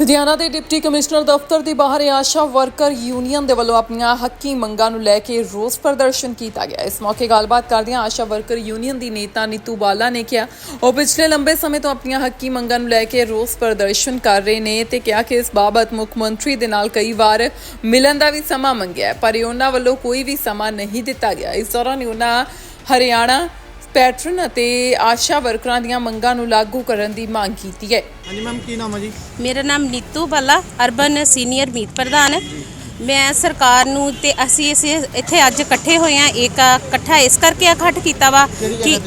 ਲੁਧਿਆਣਾ ਦੇ deputy commissioner ਦਫ਼ਤਰ ਦੇ ਬਾਹਰ ਆਸ਼ਾ ਵਰਕਰ ਯੂਨੀਅਨ ਦੇ ਵੱਲੋਂ ਆਪਣੀਆਂ ਹੱਕੀ ਮੰਗਾਂ ਨੂੰ ਲੈ ਕੇ ਰੋਸ ਪ੍ਰਦਰਸ਼ਨ ਕੀਤਾ ਗਿਆ। ਇਸ ਮੌਕੇ ਗੱਲਬਾਤ ਕਰਦਿਆਂ ਆਸ਼ਾ ਵਰਕਰ ਯੂਨੀਅਨ ਦੀ ਨੇਤਾ ਨੀਤੂ ਬਾਲਾ ਨੇ ਕਿਹਾ, ਉਹ ਪਿਛਲੇ ਲੰਬੇ ਸਮੇਂ ਤੋਂ ਆਪਣੀਆਂ ਹੱਕੀ ਮੰਗਾਂ ਨੂੰ ਲੈ ਕੇ ਰੋਸ ਪ੍ਰਦਰਸ਼ਨ ਕਰ ਰਹੇ ਨੇ ਤੇ ਕਿਹਾ ਕਿ ਇਸ ਬਾਬਤ ਮੁੱਖ ਮੰਤਰੀ ਦੇ ਨਾਲ ਕਈ ਵਾਰ ਮਿਲਣ ਦਾ ਵੀ ਸਮਾਂ ਮੰਗਿਆ ਪਰ ਉਹਨਾਂ ਵੱਲੋਂ ਕੋਈ ਵੀ ਸਮਾਂ ਨਹੀਂ ਦਿੱਤਾ ਗਿਆ। ਇਸ ਦੌਰਾਨ ਉਹਨਾਂ ਹਰਿਆਣਾ ਪੈਟਰਨ ਅਤੇ ਆਸ਼ਾ ਵਰਕਰਾਂ ਦੀਆਂ ਮੰਗਾਂ ਨੂੰ ਲਾਗੂ ਕਰਨ ਦੀ ਮੰਗ ਕੀਤੀ ਹੈ। ਹਾਂਜੀ ਮੈਮ ਕੀ ਨਾਮ ਹੈ ਜੀ? ਮੇਰਾ ਨਾਮ ਨੀਤੂ ਬਾਲਾ ਅਰਬਨ ਸੀਨੀਅਰ ਮੀਤ ਪ੍ਰਧਾਨ। ਮੈਂ ਸਰਕਾਰ ਨੂੰ ਤੇ ਅਸੀਂ ਇਸ ਇੱਥੇ ਅੱਜ ਇਕੱਠੇ ਹੋਏ ਆ ਇੱਕ ਇਕੱਠਾ ਇਸ ਕਰਕੇ ਇਕੱਠ ਕੀਤਾ ਵਾ ਕਿ?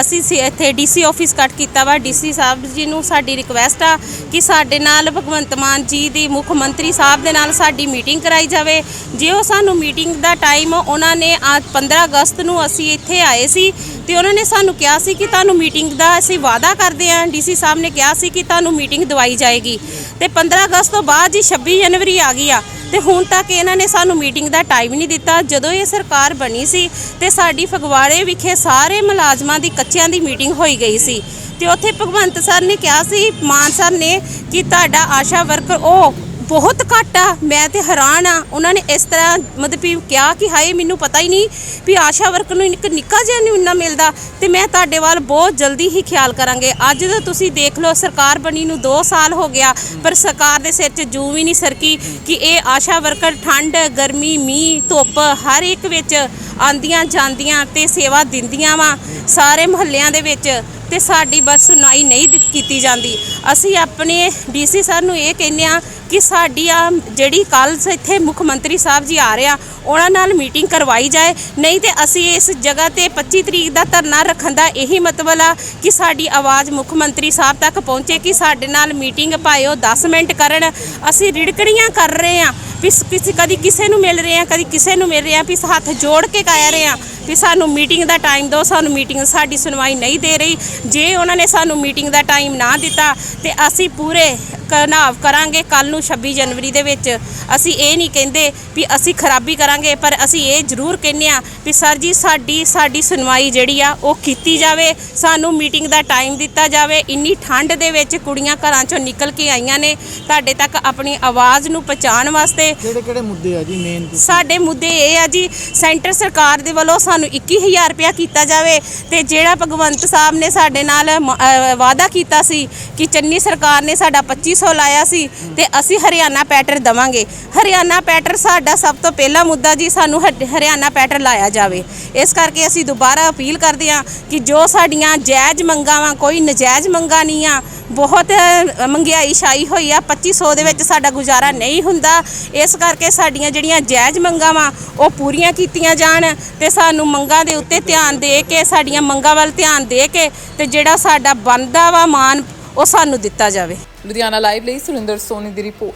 ਅਸੀਂ ਸੀ ਇੱਥੇ ਡੀਸੀ ਆਫਿਸ ਕੱਟ ਕੀਤਾ ਵਾ। ਡੀਸੀ ਸਾਹਿਬ ਜੀ ਨੂੰ ਸਾਡੀ ਰਿਕੁਐਸਟ ਆ ਕਿ ਸਾਡੇ ਨਾਲ ਭਗਵੰਤ ਮਾਨ ਜੀ ਦੀ ਮੁੱਖ ਮੰਤਰੀ ਸਾਹਿਬ ਦੇ ਨਾਲ ਸਾਡੀ ਮੀਟਿੰਗ ਕਰਾਈ ਜਾਵੇ। ਜੇ ਉਹ ਸਾਨੂੰ ਮੀਟਿੰਗ ਦਾ ਟਾਈਮ ਉਹਨਾਂ ਨੇ ਆ 15 ਅਗਸਤ ਨੂੰ ਅਸੀਂ ਇੱਥੇ ਆਏ ਸੀ ਤੇ ਉਹਨਾਂ ਨੇ ਸਾਨੂੰ ਕਿਹਾ ਸੀ ਕਿ ਤੁਹਾਨੂੰ ਮੀਟਿੰਗ ਦਾ ਅਸੀਂ ਵਾਅਦਾ ਕਰਦੇ ਹਾਂ ਡੀਸੀ ਸਾਹਿਬ ਨੇ ਕਿਹਾ ਸੀ ਕਿ ਤੁਹਾਨੂੰ ਮੀਟਿੰਗ ਦਵਾਈ ਜਾਏਗੀ। ਤੇ 15 ਅਗਸਤ ਤੋਂ ਬਾਅਦ ਜੀ 26 ਜਨਵਰੀ ਆ ਗਈ ਆ। ਤੇ ਹੁਣ ਤੱਕ ਇਹਨਾਂ ਨੇ ਸਾਨੂੰ ਮੀਟਿੰਗ ਦਾ ਟਾਈਮ ਨਹੀਂ ਦਿੱਤਾ। ਜਦੋਂ ਇਹ ਸਰਕਾਰ ਬਣੀ ਸੀ ਤੇ ਸਾਡੀ ਫਗਵਾੜੇ ਵਿਖੇ ਸਾਰੇ ਮੁਲਾਜ਼ਮਾਂ ਦੀ ਕੱਚਿਆਂ ਦੀ ਮੀਟਿੰਗ ਹੋਈ ਗਈ ਸੀ। ਤੇ ਉੱਥੇ ਭਗਵੰਤ ਸਰ ਨੇ ਕਿਹਾ ਸੀ, ਮਾਨ ਸਰ ਨੇ ਕਿ ਤੁਹਾਡਾ ਆਸ਼ਾ ਵਰਕਰ ਉਹ ਬਹੁਤ ਘੱਟ ਆ, ਮੈਂ ਤੇ ਹੈਰਾਨ ਆ। ਉਹਨਾਂ ਨੇ ਇਸ ਤਰ੍ਹਾਂ ਮਤਲਬ ਵੀ ਕਿਹਾ ਕਿ ਹਾਏ, ਮੈਨੂੰ ਪਤਾ ਹੀ ਨਹੀਂ ਵੀ ਆਸ਼ਾ ਵਰਕਰ ਨੂੰ ਇੱਕ ਨਿੱਕਾ ਜਿਹਾ ਨਹੀਂ ਇੰਨਾ ਮਿਲਦਾ। ਤੇ ਮੈਂ ਤੁਹਾਡੇ ਵੱਲ ਬਹੁਤ ਜਲਦੀ ਹੀ ਖਿਆਲ ਕਰਾਂਗੇ। ਅੱਜ ਤਾਂ ਤੁਸੀਂ ਦੇਖ ਲਓ, ਸਰਕਾਰ ਬਣੀ ਨੂੰ 2 ਸਾਲ ਹੋ ਗਿਆ, ਪਰ ਸਰਕਾਰ ਦੇ ਸਿਰ 'ਚ ਜੂ ਵੀ ਨਹੀਂ ਸਰਕੀ ਕਿ ਇਹ ਆਸ਼ਾ ਵਰਕਰ ਠੰਡ, ਗਰਮੀ, ਮੀਂਹ, ਧੁੱਪ ਹਰ ਇੱਕ ਵਿੱਚ ਆਂਦੀਆਂ ਜਾਂਦੀਆਂ ਤੇ ਸੇਵਾ ਦਿੰਦੀਆਂ ਵਾ। ਸਾਰੇ ਮੁਹੱਲਿਆਂ ਦੇ ਵਿੱਚ ਤੇ ਸਾਡੀ ਬਸ ਸੁਣਾਈ ਨਹੀਂ ਦਿੱਤ- ਕੀਤੀ ਜਾਂਦੀ। ਅਸੀਂ ਆਪਣੇ ਡੀਸੀ ਸਰ ਨੂੰ ਇਹ ਕਹਿੰਦੇ ਆ ਕਿ ਸਾਡੀ ਆ ਜਿਹੜੀ ਕੱਲ ਇੱਥੇ ਮੁੱਖ ਮੰਤਰੀ ਸਾਹਿਬ ਜੀ ਆ ਰਿਹਾ ਉਹਨਾਂ ਨਾਲ ਮੀਟਿੰਗ ਕਰਵਾਈ ਜਾਏ। ਨਹੀਂ ਤੇ ਅਸੀਂ ਇਸ ਜਗ੍ਹਾ ਤੇ 25 ਤਰੀਕ ਦਾ ਧਰਨਾ ਰੱਖਣ ਦਾ ਇਹੀ ਮਤਲਬ ਆ ਕਿ ਸਾਡੀ ਆਵਾਜ਼ ਮੁੱਖ ਮੰਤਰੀ ਸਾਹਿਬ ਤੱਕ ਪਹੁੰਚੇ ਕਿ ਸਾਡੇ ਨਾਲ ਮੀਟਿੰਗ ਪਾਇਓ ਉਹ 10 ਮਿੰਟ ਕਰਨ। ਅਸੀਂ ਰਿੜਕੜੀਆਂ ਕਰ ਰਹੇ ਆ ਵੀ ਸ- ਕਿਸੇ, ਕਦੀ ਕਿਸੇ ਨੂੰ ਮਿਲ ਰਹੇ ਆ ਕਦੀ ਕਿਸੇ ਨੂੰ ਮਿਲ ਰਹੇ ਆ ਵੀ ਹੱਥ ਜੋੜ ਕੇ ਕਹਿ ਰਹੇ ਆ ਵੀ ਸਾਨੂੰ ਮੀਟਿੰਗ ਦਾ ਟਾਈਮ ਦਿਓ ਸਾਨੂੰ ਮੀਟਿੰਗ ਸਾਡੀ ਸੁਣਵਾਈ ਨਹੀਂ ਦੇ ਰਹੀ। ਜੇ ਉਹਨਾਂ ਨੇ ਸਾਨੂੰ ਮੀਟਿੰਗ ਦਾ ਟਾਈਮ ਨਾ ਦਿੱਤਾ ਤੇ ਅਸੀਂ ਪੂਰੇ ਘਨਾਵ ਕਰਾਂਗੇ ਕੱਲ ਨੂੰ 26 ਜਨਵਰੀ ਦੇ ਵਿੱਚ। ਅਸੀਂ ਇਹ ਨਹੀਂ ਕਹਿੰਦੇ ਵੀ ਅਸੀਂ ਖਰਾਬੀ ਕਰਾਂਗੇ ਪਰ ਅਸੀਂ ਇਹ ਜ਼ਰੂਰ ਕਹਿੰਦੇ ਆ ਵੀ ਸਰ ਜੀ ਸਾਡੀ ਸਾਡੀ ਸੁਣਵਾਈ ਜਿਹੜੀ ਆ ਉਹ ਕੀਤੀ ਜਾਵੇ। ਸਾਨੂੰ ਮੀਟਿੰਗ ਦਾ ਟਾਈਮ ਦਿੱਤਾ ਜਾਵੇ। ਇੰਨੀ ਠੰਡ ਦੇ ਵਿੱਚ ਕੁੜੀਆਂ ਘਰਾਂ ਚੋਂ ਨਿਕਲ ਕੇ ਆਈਆਂ ਨੇ। ਤੁਹਾਡੇ ਤੱਕ ਆਪਣੀ ਆਵਾਜ਼ ਨੂੰ ਪਹੁੰਚਾਉਣ ਵਾਸਤੇ ਕਿਹੜੇ ਕਿਹੜੇ ਮੁੱਦੇ ਆ ਜੀ ਮੇਨ ਸਾਡੇ ਮੁੱਦੇ ਇਹ ਆ ਜੀ ਸੈਂਟਰ ਸਰਕਾਰ ਦੇ ਵੱਲੋਂ ਸਾਨੂੰ 21000 ਰੁਪਇਆ ਕੀਤਾ ਜਾਵੇ ਤੇ ਜਿਹੜਾ ਭਗਵੰਤ ਸਾਹਿਬ ਨੇ ਸਾਡੇ ਨਾਲ ਮ- ਵਾਅਦਾ ਕੀਤਾ ਸੀ ਕਿ ਚੰਨੀ ਸਰਕਾਰ ਨੇ ਸਾਡਾ 2500 ਲਾਇਆ ਸੀ ਤੇ ਅਸੀਂ ਹਰਿਆਣਾ ਪੈਟਰ ਦਵਾਂਗੇ। ਹਰਿਆਣਾ ਪੈਟਰ ਸਾਡਾ ਸਭ ਤੋਂ ਪਹਿਲਾ ਮੁੱਦਾ ਜੀ ਸਾਨੂੰ ਹਰਿਆਣਾ ਪੈਟਰ ਲਾਇਆ ਜਾਵੇ। ਇਸ ਕਰਕੇ ਅਸੀਂ ਦੁਬਾਰਾ ਅਪੀਲ ਕਰਦੇ ਹਾਂ ਕਿ ਜੋ ਸਾਡੀਆਂ ਜਾਇਜ਼ ਮੰਗਾਂ ਵਾ ਕੋਈ ਨਜਾਇਜ਼ ਮੰਗਾਂ ਨਹੀਂ ਆ ਬਹੁਤ ਅ, ਮਹਿੰਗਾਈ ਛਾਈ ਹੋਈ ਆ 2500 ਦੇ ਵਿੱਚ ਸਾਡਾ ਗੁਜ਼ਾਰਾ ਨਹੀਂ ਹੁੰਦਾ। ਇਸ ਕਰਕੇ ਸਾਡੀਆਂ ਜਿਹੜੀਆਂ ਜਾਇਜ਼ ਮੰਗਾਂ ਵਾ ਉਹ ਪੂਰੀਆਂ ਕੀਤੀਆਂ ਜਾਣ ਤੇ ਸਾਨੂੰ ਮੰਗਾਂ ਦੇ ਉੱਤੇ ਧਿਆਨ ਦੇ ਕੇ, ਸਾਡੀਆਂ ਮੰਗਾਂ ਵੱਲ ਧਿਆਨ ਦੇ ਕੇ ਤੇ ਜਿਹੜਾ ਸਾਡਾ ਬਣਦਾ ਵਾ ਮਾਨ, ਉਹ ਸਾਨੂੰ ਦਿੱਤਾ ਜਾਵੇ। ਲੁਧਿਆਣਾ ਲਾਈਵ ਲਈ ਸੁਰਿੰਦਰ ਸੋਨੀ ਦੀ ਰਿਪੋਰਟ।